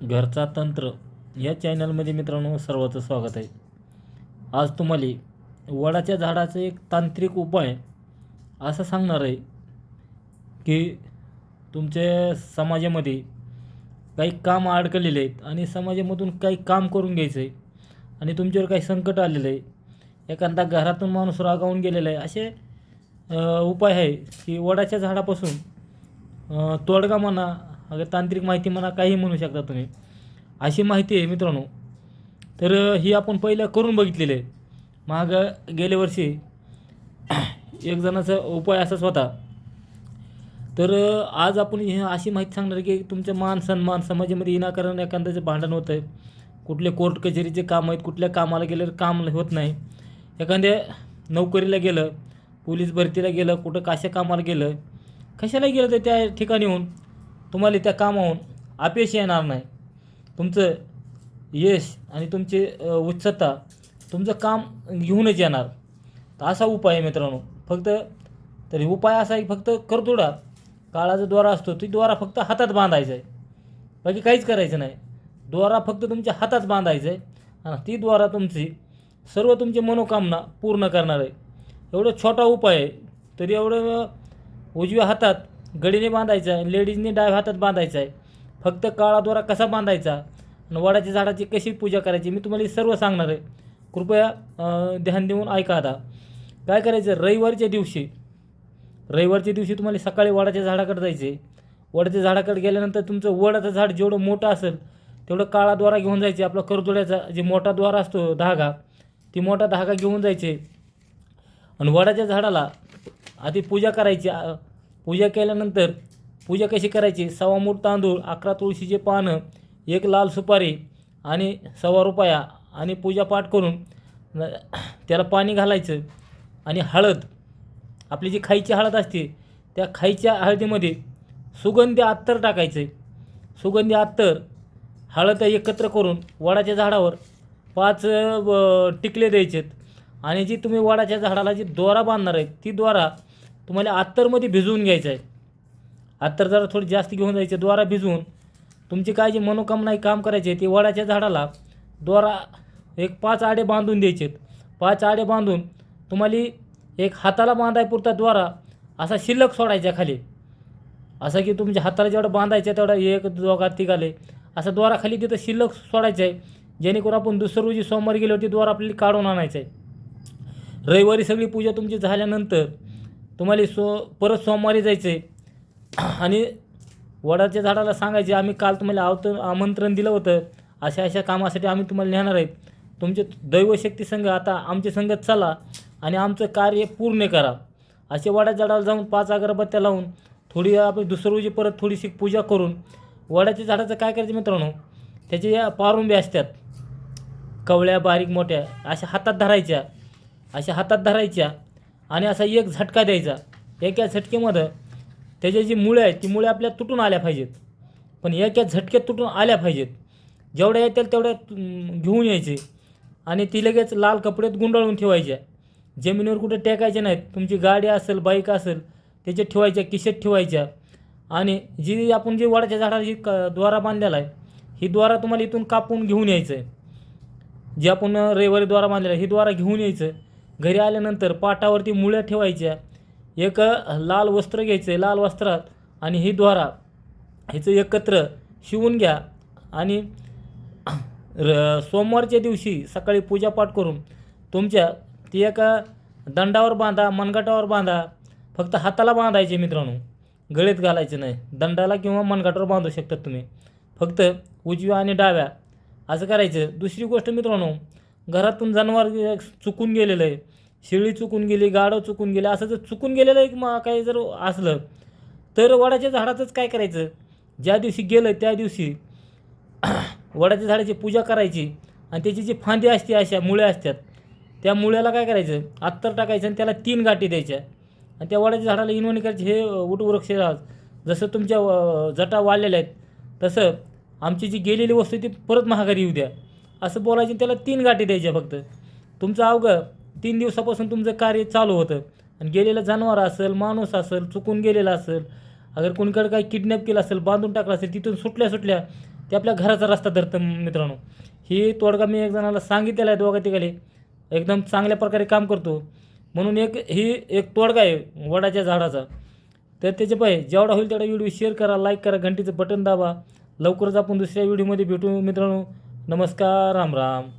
घरचा तंत्र या चॅनलमध्ये मित्रांनो सर्वांचं स्वागत आहे. आज तुम्हाला वडाच्या झाडाचा एक तांत्रिक उपाय असं सांगणार आहे की तुमच्या समाजामध्ये काही काम अडकलेले आहेत आणि समाजामधून काही काम करून घ्यायचं आहे आणि तुमच्यावर काही संकट आलेलं आहे. एखादा घरातून माणूस रागावून गेलेला आहे. असे उपाय आहे की वडाच्या झाडापासून तोडगा म्हणा अगर तांत्रिक माहिती म्हणा काही म्हणू शकता तुम्ही. अशी माहिती आहे मित्रांनो. तर ही आपण पहिलं करून बघितलेलं आहे. माग गेल्या वर्षी एक जणाचा उपाय असाच होता. तर आज आपण हे अशी माहिती सांगणार की तुमच्या मान सन्मान समाजामध्ये विनाकारण एखाद्याचं भांडण होतं आहे. कुठले कोर्ट कचेरीचे काम आहेत कुठल्या कामाला गेलं काम होत नाही. एखाद्या नोकरीला गेलं पोलीस भरतीला गेलं कुठं कशा कामाला गेलं कशाला गेलं तर त्या ठिकाणी होऊन तुम्हाला त्या कामाहून अपयश येणार नाही. तुमचं यश आणि तुमची उच्चता तुमचं काम घेऊनच येणार. तर असा उपाय आहे मित्रांनो. फक्त तरी उपाय असा आहे फक्त करतोडा. काळाचा द्वारा असतो ती द्वारा फक्त हातात बांधायचा आहे. बाकी काहीच करायचं नाही. द्वारा फक्त तुमच्या हातात बांधायचं आहे आणि ती द्वारा तुमची सर्व तुमची मनोकामना पूर्ण करणार आहे. एवढं छोटा उपाय आहे. तरी एवढं उजव्या हातात गडीने बांधायचं आहे लेडीजने डाव्या हातात बांधायचं आहे. फक्त काळाद्वारा कसा बांधायचा? आणि वडाच्या झाडाची कशी पूजा करायची? मी तुम्हाला सर्व सांगणार आहे. कृपया ध्यान देऊन ऐका आता. काय करायचं? रविवारच्या दिवशी रविवारच्या दिवशी तुम्हाला सकाळी वडाच्या झाडाकडे जायचे वडाच्या झाडाकडे गेल्यानंतर तुमचं वडाचं झाड जेवढं मोठं असेल तेवढं काळा द्वारा घेऊन जायचे. आपला करदोड्याचा जे मोठा द्वारा असतो धागा ती मोठा धागा घेऊन जायचे. आणि वडाच्या झाडाला आधी पूजा करायची. पूजा केल्यानंतर पूजा कशी करायची? सव्वा मूठ तांदूळ अकरा तुळशीचे पानं एक लाल सुपारी आणि सव्वा रुपया आणि पूजापाठ करून त्याला पाणी घालायचं आणि हळद. आपली जी खायची हळद असते त्या खायच्या हळदीमध्ये सुगंधी अत्तर टाकायचं. सुगंधी अत्तर हळद एकत्र करून वडाच्या झाडावर पाच टिकले द्यायचेत. आणि जी तुम्ही वडाच्या झाडाला जी दोरा बांधणार आहे ती दोरा तुम्हाला अत्तरमध्ये भिजवून घ्यायचं आहे. अत्तर जरा थोडी जास्त घेऊन जायचे द्वारा भिजवून. तुमची काय जी मनोकामना आहे, काम करायचे ती वडाच्या झाडाला द्वारा एक पाच आडे बांधून द्यायचेत पाच आडे बांधून तुम्हाला एक हाताला बांधायपुरता द्वारा असा शिल्लक सोडायचा खाली. असा की तुमच्या हाताला जेवढं बांधायचं तेवढा एक दोघा तिघाले असा द्वारा खाली तिथं शिल्लक सोडायचं आहे. जेणेकरून आपण दुसऱ्या रोजी सोमवारी गेलो ती द्वारा आपल्याला काढून आणायचं आहे. रविवारी सगळी पूजा तुमची झाल्यानंतर तुम्हाला सो परत सोमवारी जायचं आहे आणि वडाच्या झाडाला सांगायचे आम्ही काल तुम्हाला आवत आमंत्रण दिलं होतं. अशा अशा कामासाठी आम्ही तुम्हाला नेणार आहेत. तुमचे दैवशक्ती संघ आता आमच्या संगत चला आणि आमचं कार्य पूर्ण करा. असे वडाच्या झाडाला जाऊन पाच अगरबत्त्या लावून थोडी आपण दुसऱ्या रोजी परत थोडीशी पूजा करून वडाच्या झाडाचं काय करायचं मित्रांनो? त्याचे या पारुंबे असतात. कवळ्या बारीक मोठ्या अशा हातात धरायच्या. अशा हातात धरायच्या. आणि असा एक झटका द्यायचा. एका झटकेमध्ये त्याच्या जी मुळे आहेत ती मुळे आपल्या तुटून आल्या पाहिजेत. पण एका झटक्यात तुटून आल्या पाहिजेत. जेवढ्या येतील तेवढ्या घेऊन यायचे. आणि ती लगेच लाल कपड्यात गुंडाळून ठेवायच्या. जमिनीवर कुठे टेकायच्या नाहीत. तुमची गाडी असेल बाईक असेल त्याच्यात ठेवायच्या किशेत ठेवायच्या. आणि जी आपण जी वडाच्या झाडाला जी क द्वारा बांधलेला आहे ही द्वारा तुम्हाला इथून कापून घेऊन यायचं आहे जे आपण रविवारी द्वारा बांधलेला आहे ही द्वारा घेऊन यायचं. घरी आल्यानंतर पाटावरती मुळ्या ठेवायच्या. एक लाल वस्त्र घ्यायचं आहे लाल वस्त्रात आणि ही द्वारा ह्याचं एकत्र शिवून घ्या. आणि र सोमवारच्या दिवशी सकाळी पूजापाठ करून तुमच्या ती एका दंडावर बांधा मनगटावर बांधा. फक्त हाताला बांधायचे मित्रांनो. गळीत घालायचे नाही. दंडाला किंवा मनगटावर बांधू शकतात तुम्ही. फक्त उजव्या आणि डाव्या. असं करायचं. दुसरी गोष्ट मित्रांनो घरातून जनावर चुकून गेलेलं आहे. शेळी चुकून गेली गाडं चुकून गेलं असं जर चुकून गेलेलं एक मा काही जर असलं तर वडाच्या झाडाचंच काय करायचं? ज्या दिवशी गेलं त्या दिवशी वडाच्या झाडाची पूजा करायची आणि त्याची जी फांदी असते अशा मुळ्या असतात त्या मुळ्याला काय करायचं? अत्तर टाकायचं आणि त्याला तीन गाठी द्यायच्या. आणि त्या वडाच्या झाडाला इनवणी करायची हे उटवृक्ष जसं तुमच्या जटा वाढलेल्या आहेत तसं आमची जी गेलेली वस्तू ती परत महागारी येऊ द्या. असं बोलायचं आणि त्याला तीन गाठी द्यायच्या फक्त. तुमचं अवघं तीन दिवसापासून तुमचं कार्य चालू होतं. आणि गेलेलं जनावर असेल माणूस असेल चुकून गेलेला असेल अगर कोणीकडे काही किडनॅप केलं असेल बांधून टाकलं असेल तिथून सुटल्या सुटल्या ते आपल्या घराचा रस्ता धरतं मित्रांनो. ही तोडगा मी एक जणाला सांगितलेला आहे दोघा तिघाले. एकदम चांगल्या प्रकारे काम करतो. म्हणून एक ही एक तोडगा आहे वडाच्या झाडाचा. तर त्याचे पाय जेवढा होईल तेवढा व्हिडिओ शेअर करा लाईक करा घंटीचं बटन दाबा. लवकरच आपण दुसऱ्या व्हिडिओमध्ये भेटू मित्रांनो. नमस्कार राम राम.